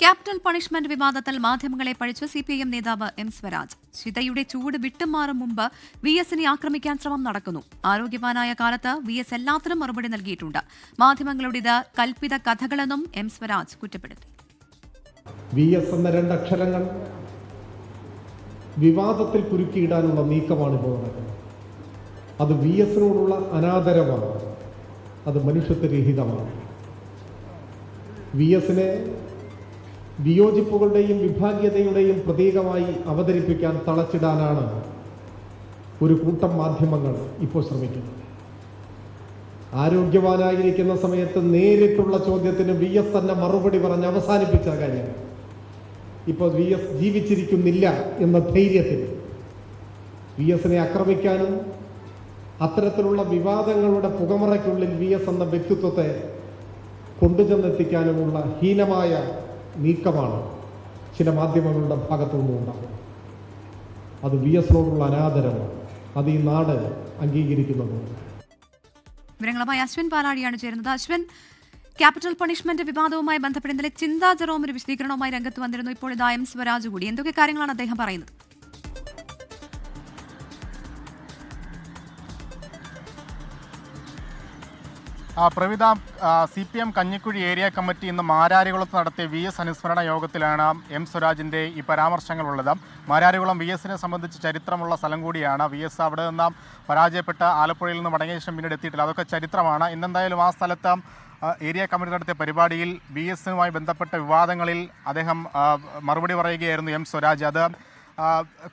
Capital punishment വിവാദത്തിൽ മാധ്യമങ്ങളെ പഴിച്ച് സി പി എം നേതാവ് എം സ്വരാജ്. ചിതയുടെ ചൂട് വിട്ടുമാറും മുമ്പ് വി എസിനെ ആക്രമിക്കാൻ ശ്രമം നടക്കുന്നു. ആരോഗ്യവാനായ കാലത്ത് വി എസ് എല്ലാത്തിനും മറുപടി നൽകിയിട്ടുണ്ട്. മാധ്യമങ്ങളുടേത് കൽപ്പിത കഥകളെന്നും എം സ്വരാജ് കുറ്റപ്പെടുത്തി. വി എസ് എന്ന രണ്ടക്ഷരങ്ങൾ വിവാദത്തിൽ കുരുക്കിയിടാനുള്ള നീക്കമാണ് ഇപ്പോൾ നടക്കുന്നത്. അത് വി എസിനോടുള്ള അനാദരമാണ് അത് മനുഷ്യത്വരഹിതമാണ്. വി എസിനെ വിയോജിപ്പുകളുടെയും വിഭാഗീയതയുടെയും പ്രതീകമായി അവതരിപ്പിക്കാൻ തളച്ചിടാനാണ് ഒരു കൂട്ടം മാധ്യമങ്ങൾ ഇപ്പോൾ ശ്രമിക്കുന്നത്. ആരോഗ്യവാനായിരിക്കുന്ന സമയത്ത് നേരിട്ടുള്ള ചോദ്യത്തിന് വി എസ് തന്നെ മറുപടി പറഞ്ഞ് അവസാനിപ്പിച്ച കാര്യം. ഇപ്പോൾ വി എസ് ജീവിച്ചിരിക്കുന്നില്ല എന്ന ധൈര്യത്തിൽ വി എസിനെ ആക്രമിക്കാനും അത്തരത്തിലുള്ള വിവാദങ്ങളുടെ പുകമറയ്ക്കുള്ളിൽ വി എസ് എന്ന വ്യക്തിത്വത്തെ കൊണ്ടുചെന്നെത്തിക്കാനുമുള്ള ഹീനമായ നീക്കമാണ് ചില മാധ്യമങ്ങളുടെ ഭാഗത്തു നിന്നുണ്ടാകുന്നത് അത് വി എസിനോടുള്ള അനാദരമാണ് അത് ഈ നാട് അംഗീകരിക്കുന്നതുമാണ് വിവരങ്ങളുമായി അശ്വിൻ പാലാടിയാണ് ചേരുന്നത്. അശ്വിൻ ക്യാപിറ്റൽ പണിഷ്മെന്റ് വിവാദവുമായി ബന്ധപ്പെട്ട് ഇന്നലെ ചിന്താ ഒരു വിശദീകരണവുമായി രംഗത്ത് വന്നിരുന്നു. ഇപ്പോൾ ഇതായം സ്വരാജ് കൂടി. എന്തൊക്കെ കാര്യങ്ങളാണ് അദ്ദേഹം പറയുന്നത്? Pravitha C P M Kanjikuzhi area committee ഇന്ന് മാരാരികുളത്ത് നടത്തിയ വി എസ് അനുസ്മരണ യോഗത്തിലാണ് എം സ്വരാജിന്റെ ഈ പരാമർശങ്ങളുള്ളത്. മാരാരികുളം വി എസിനെ സംബന്ധിച്ച് ചരിത്രമുള്ള സ്ഥലം കൂടിയാണ്. വി എസ് അവിടെ നിന്ന് പരാജയപ്പെട്ട ആലപ്പുഴയിൽ നിന്ന് മടങ്ങിയ ശേഷം പിന്നീട് എത്തിയിട്ടില്ല. അതൊക്കെ ചരിത്രമാണ്. ഇന്നെന്തായാലും ആ സ്ഥലത്ത് ഏരിയ കമ്മിറ്റി നടത്തിയ പരിപാടിയിൽ വി എസുമായി ബന്ധപ്പെട്ട വിവാദങ്ങളിൽ അദ്ദേഹം മറുപടി പറയുകയായിരുന്നു എം സ്വരാജ്. അത്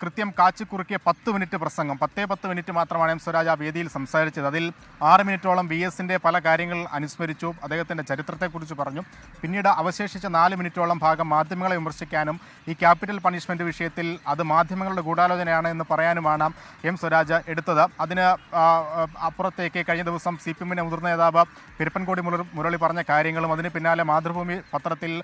കൃത്യം കാച്ചിക്കുറുക്കിയ പത്ത് മിനിറ്റ് പ്രസംഗം. പത്തേ പത്ത് മിനിറ്റ് മാത്രമാണ് എം സ്വരാജ് ആ വേദിയിൽ സംസാരിച്ചത്. അതിൽ ആറ് മിനിറ്റോളം വി എസിന്റെ പല കാര്യങ്ങൾ അനുസ്മരിച്ചു. അദ്ദേഹത്തിന്റെ ചരിത്രത്തെക്കുറിച്ച് പറഞ്ഞു. പിന്നീട് അവശേഷിച്ച നാല് മിനിറ്റോളം ഭാഗം മാധ്യമങ്ങളെ വിമർശിക്കാനും ഈ ക്യാപിറ്റൽ പണിഷ്മെന്റ് വിഷയത്തിൽ അത് മാധ്യമങ്ങളുടെ ഗൂഢാലോചനയാണ് എന്ന് പറയാനുമാണ് എം സ്വരാജ് എടുത്തത്. അതിന് അപ്പുറത്തേക്ക് കഴിഞ്ഞ ദിവസം സി പി എമ്മിന്റെ മുതിർന്ന നേതാവ് പിരപ്പൻകോടി മുരളി പറഞ്ഞ കാര്യങ്ങളും അതിന് പിന്നാലെ മാതൃഭൂമി പത്രത്തിൽ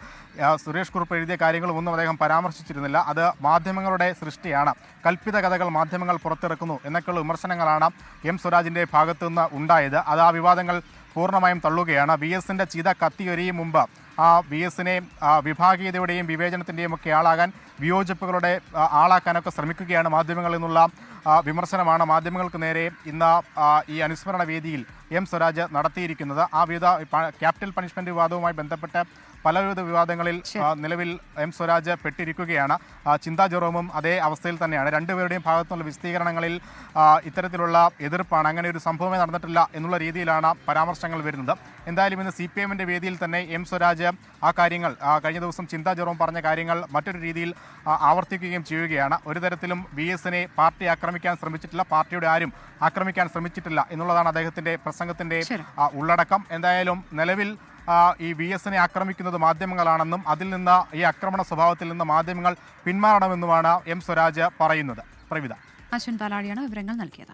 സുരേഷ് കുറുപ്പ് എഴുതിയ കാര്യങ്ങളും ഒന്നും അദ്ദേഹം പരാമർശിച്ചിരുന്നില്ല. അത് മാധ്യമങ്ങളുടെ സൃഷ്ടിയാണ്. കൽപ്പിത കഥകൾ മാധ്യമങ്ങൾ പുറത്തിറക്കുന്നു എന്നൊക്കെയുള്ള വിമർശനങ്ങളാണ് എം സ്വരാജിന്റെ ഭാഗത്തുനിന്ന് ഉണ്ടായത്. അത് ആ വിവാദങ്ങൾ പൂർണമായും തള്ളുകയാണ്. ബി എസിന്റെ ചീത കത്തിയൊരിയും മുമ്പ് ആ ബി എസിനെ വിഭാഗീയതയുടെയും വിവേചനത്തിന്റെയും ഒക്കെ ആളാകാൻ വിയോജിപ്പുകളുടെ ആളാക്കാനൊക്കെ ശ്രമിക്കുകയാണ് മാധ്യമങ്ങളിൽ നിന്നുള്ള വിമർശനമാണ് മാധ്യമങ്ങൾക്ക് നേരെ ഇന്ന് ഈ അനുസ്മരണ വേദിയിൽ എം സ്വരാജ് നടത്തിയിരിക്കുന്നത്. ആ വിവിധ ക്യാപിറ്റൽ പണിഷ്മെന്റ് വിവാദവുമായി ബന്ധപ്പെട്ട് പലവിധ വിവാദങ്ങളിൽ നിലവിൽ എം സ്വരാജ് പെട്ടിരിക്കുകയാണ്. ചിന്താ ജെറോമും അതേ അവസ്ഥയിൽ തന്നെയാണ്. രണ്ടുപേരുടെയും ഭാഗത്തുനിന്നുള്ള വിശദീകരണങ്ങളിൽ ഇത്തരത്തിലുള്ള എതിർപ്പാണ്. അങ്ങനെ ഒരു സംഭവമേ നടന്നിട്ടില്ല എന്നുള്ള രീതിയിലാണ് പരാമർശങ്ങൾ വരുന്നത്. എന്തായാലും ഇന്ന് സി പി എമ്മിന്റെ വേദിയിൽ തന്നെ എം സ്വരാജ് ആ കാര്യങ്ങൾ കഴിഞ്ഞ ദിവസം ചിന്താ ജെറോം പറഞ്ഞ കാര്യങ്ങൾ മറ്റൊരു രീതിയിൽ ആവർത്തിക്കുകയും ചെയ്യുകയാണ്. ഒരു തരത്തിലും വി എസിനെ പാർട്ടി ആക്രമിക്കാൻ ശ്രമിച്ചിട്ടില്ല. പാർട്ടിയുടെ ആരും ആക്രമിക്കാൻ ശ്രമിച്ചിട്ടില്ല എന്നുള്ളതാണ് അദ്ദേഹത്തിന്റെ പ്രസംഗത്തിന്റെ ഉള്ളടക്കം. എന്തായാലും നിലവിൽ ഈ വി എസിനെ ആക്രമിക്കുന്നത് മാധ്യമങ്ങളാണെന്നും അതിൽ നിന്ന് ഈ ആക്രമണ സ്വഭാവത്തിൽ നിന്ന് മാധ്യമങ്ങൾ പിന്മാറണമെന്നുമാണ് എം സ്വരാജ് പറയുന്നത്. പ്രവിത അശ്വിൻ പാലാടിയാണ് വിവരങ്ങൾ നൽകിയത്.